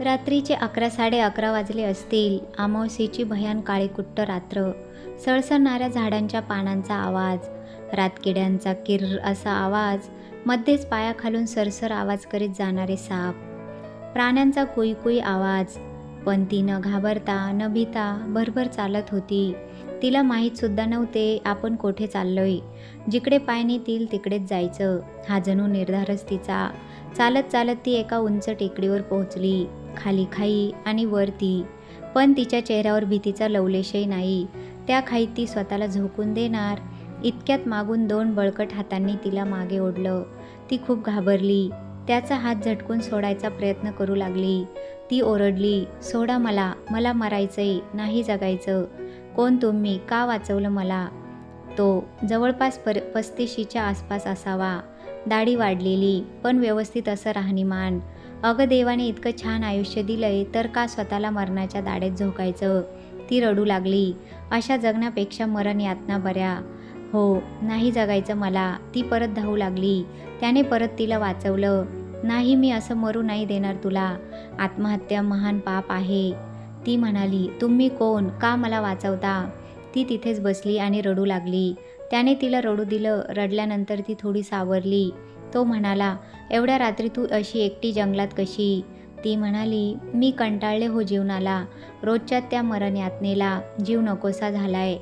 रात्रीचे अकरा साडे अकरा वाजले असतील. अमावस्येची भयान काळीकुट्ट रात्र. सळसळणाऱ्या झाडांच्या पानांचा आवाज. रातकिड्यांचा किर्र असा आवाज. मध्येच पायाखालून सरसर आवाज करीत जाणारे साप. प्राण्यांचा कुई कुई आवाज. पण ती न घाबरता न भीता भरभर चालत होती. तिला माहीतसुद्धा नव्हते आपण कोठे चाललोय? जिकडे पाय नेतील तिकडेच जायचं. हा जणू निर्धारच तिचा. चालत चालत ती एका उंच टेकडीवर पोहोचली. खाली खाई आणि वर ती. पण तिच्या चेहऱ्यावर भीतीचा लवलेशही नाही. त्या खाईत ती स्वतःला झोकून देणार. इतक्यात मागून दोन बळकट हातांनी तिला मागे ओढलं. ती खूप घाबरली. त्याचा हात झटकून सोडायचा प्रयत्न करू लागली. ती ओरडली सोडा मला मला मरायचंय नाही जगायचं. कोण तुम्ही का वाचवलं मला? तो जवळपास पर पस्तीशीच्या आसपास असावा. दाढी वाढलेली पण व्यवस्थित असं राहणीमान. अगं देवाने इतकं छान आयुष्य दिलंय तर का स्वतःला मरणाच्या दाढेत झोकायचं? ती रडू लागली. अशा जगण्यापेक्षा मरण यातना बऱ्या. हो नाही जगायचं मला. ती परत धावू लागली. त्याने परत तिला वाचवलं. नाही मी असं मरू नाही देणार तुला. आत्महत्या महान पाप आहे. ती म्हणाली तुम्ही कोण? का मला वाचवता? ती तिथेच बसली आणि रडू लागली. त्याने तिला रडू दिलं. रडल्यानंतर ती थोडी सावरली. तो म्हणाला एवढ्या रात्री तू अशी एकटी जंगलात कशी? ती म्हणाली मी कंटाळले हो जीवनाला. रोजच्या त्या मरण यातनेला जीव नकोसा झालाय.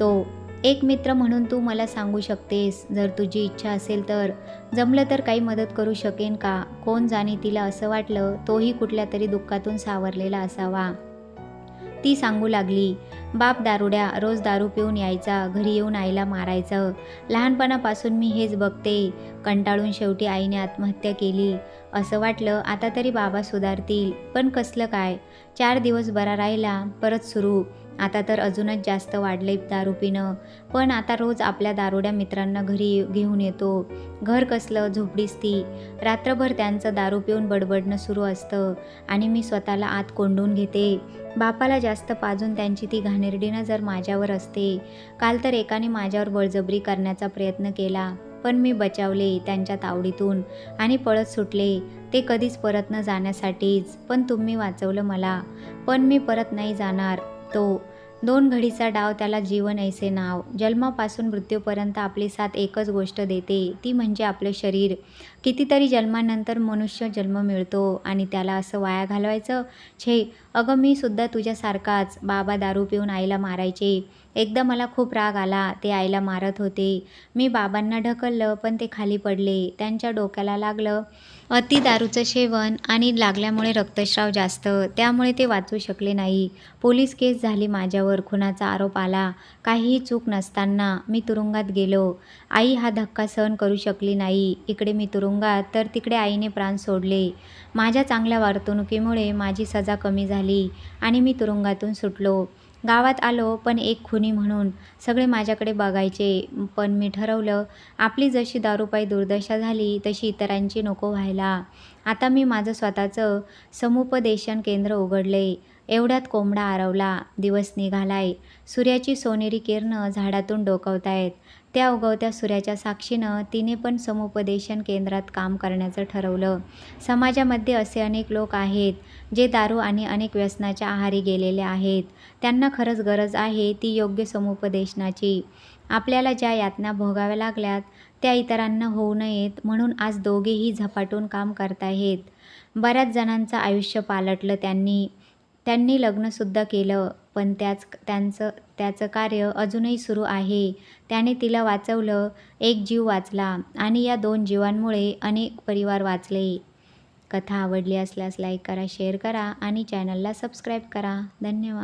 तो एक मित्र म्हणून तू मला सांगू शकतेस. जर तुझी इच्छा असेल तर. जमलं तर काही मदत करू शकेन का? कोण जाणे तिला असं वाटलं तोही कुठल्या तरी दुःखातून सावरलेला असावा. ती सांगू लागली बाप दारुड्या रोज दारू पिऊन यायचा घरी येऊन आईला मारायचं. लहानपणापासून मी हेच बघते. कंटाळून शेवटी आईने आत्महत्या केली. असं वाटलं आता तरी बाबा सुधारतील. पण कसलं काय? चार दिवस बरा राहिला परत सुरू. आता तर अजूनच जास्त वाढले दारू पिणं. पण आता रोज आपल्या दारुड्या मित्रांना घरी घेऊन येतो. घर कसलं झोपडीच ती. रात्रभर त्यांचं दारू पिऊन बडबडणं सुरू असतं. आणि मी स्वतःला आत कोंडून घेते. बापाला जास्त पाजून त्यांची ती घाणेरडीनं जर माझ्यावर असते. काल तर एकाने माझ्यावर बळजबरी करण्याचा प्रयत्न केला. पण मी बचावले त्यांच्या तावडीतून. आणि पळत सुटले. ते कधीच परत न जाण्यासाठीच. पण तुम्ही वाचवलं मला. पण मी परत नाही जाणार. तो दोन घडीचा डाव त्याला जीवन ऐसे नाव. जन्मापासून मृत्यूपर्यंत आपली साथ एकच गोष्ट देते. ती म्हणजे आपले शरीर. कितीतरी जन्मानंतर मनुष्य जन्म मिळतो आणि त्याला असं वाया घालवायचं? छे अगं मी सुद्धा तुझ्यासारखाच. बाबा दारू पिऊन आईला मारायचे. एकदा मला खूप राग आला. ते आईला मारत होते. मी बाबांना ढकललं पण ते खाली पडले. त्यांच्या डोक्याला लागलं. अति दारूचं सेवन आणि लागल्यामुळे रक्तस्राव जास्त त्यामुळे ते वाचू शकले नाही. पोलीस केस झाली माझ्यावर खुनाचा आरोप आला. काहीही चूक नसताना मी तुरुंगात गेलो. आई हा धक्का सहन करू शकली नाही. इकडे मी तुरुंगात तर तिकडे आईने प्राण सोडले. माझ्या चांगल्या वर्तणुकीमुळे माझी सजा कमी झाली आणि मी तुरुंगातून सुटलो. गावात आलो पण एक खुनी म्हणून सगळे माझ्याकडे बघायचे. पण मी ठरवलं आपली जशी दारूपाई दुर्दशा झाली तशी इतरांची नको व्हायला. आता मी माझं स्वतःचं समुपदेशन केंद्र उघडले. एवढ्यात कोंबडा आरवला. दिवस निघालाय. सूर्याची सोनेरी किरणं झाडातून डोकवतायत. त्या उगवत्या सूर्याच्या साक्षीनं तिने पण समुपदेशन केंद्रात काम करण्याचं ठरवलं. समाजामध्ये असे अनेक लोक आहेत जे दारू आणि अनेक व्यसनाच्या आहारी गेलेले आहेत. त्यांना खरंच गरज आहे ती योग्य समुपदेशनाची. आपल्याला ज्या यातना भोगाव्या लागल्यात त्या इतरांना होऊ नयेत म्हणून आज दोघेही झपाटून काम करताहेत. बऱ्याच जणांचं आयुष्य पालटलं त्यांनी. त्यांनी लग्नसुद्धा केलं पण त्याच त्यांचं त्याचं कार्य अजूनही सुरू आहे. त्याने तिला वाचवलं एक जीव वाचला आणि या दोन जीवांमुळे अनेक परिवार वाचले. कथा आवडली असल्यास लाईक करा शेअर करा आणि चॅनलला सबस्क्राईब करा. धन्यवाद.